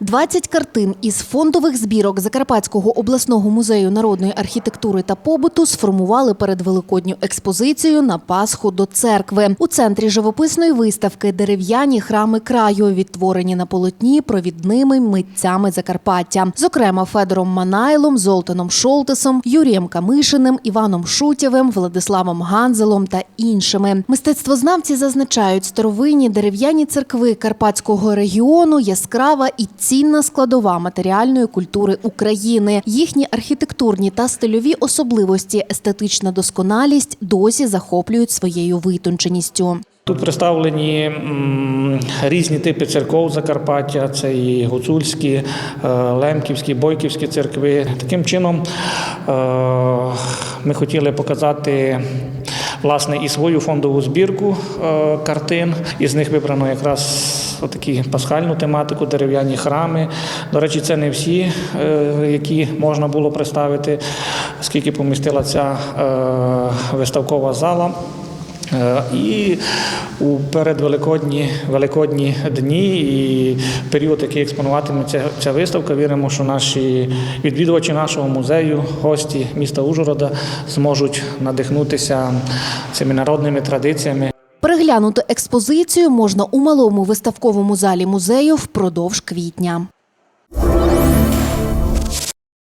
20 картин із фондових збірок Закарпатського обласного музею народної архітектури та побуту сформували перед великодню експозицію на Пасху до церкви. У центрі живописної виставки дерев'яні храми краю, відтворені на полотні провідними митцями Закарпаття, зокрема Федором Манайлом, Золтаном Шолтесом, Юрієм Камишиним, Іваном Шутєвим, Владиславом Ганзелом та іншими. Мистецтвознавці зазначають, старовинні дерев'яні церкви Карпатського регіону яскрава і цінна складова матеріальної культури України. Їхні архітектурні та стильові особливості, естетична досконалість досі захоплюють своєю витонченістю. Тут представлені різні типи церков Закарпаття, це і гуцульські, е, лемківські, бойківські церкви. Таким чином е, ми хотіли показати власне і свою фондову збірку е, картин. Із них вибрано якраз такі пасхальну тематику, дерев'яні храми. До речі, це не всі, е, які можна було представити, скільки помістила ця е, виставкова зала. Е, І у передвеликодні великодні дні і період, який експонуватиметься ця виставка, віримо, що наші відвідувачі нашого музею, гості міста Ужгорода зможуть надихнутися цими народними традиціями. Переглянути експозицію можна у малому виставковому залі музею впродовж квітня.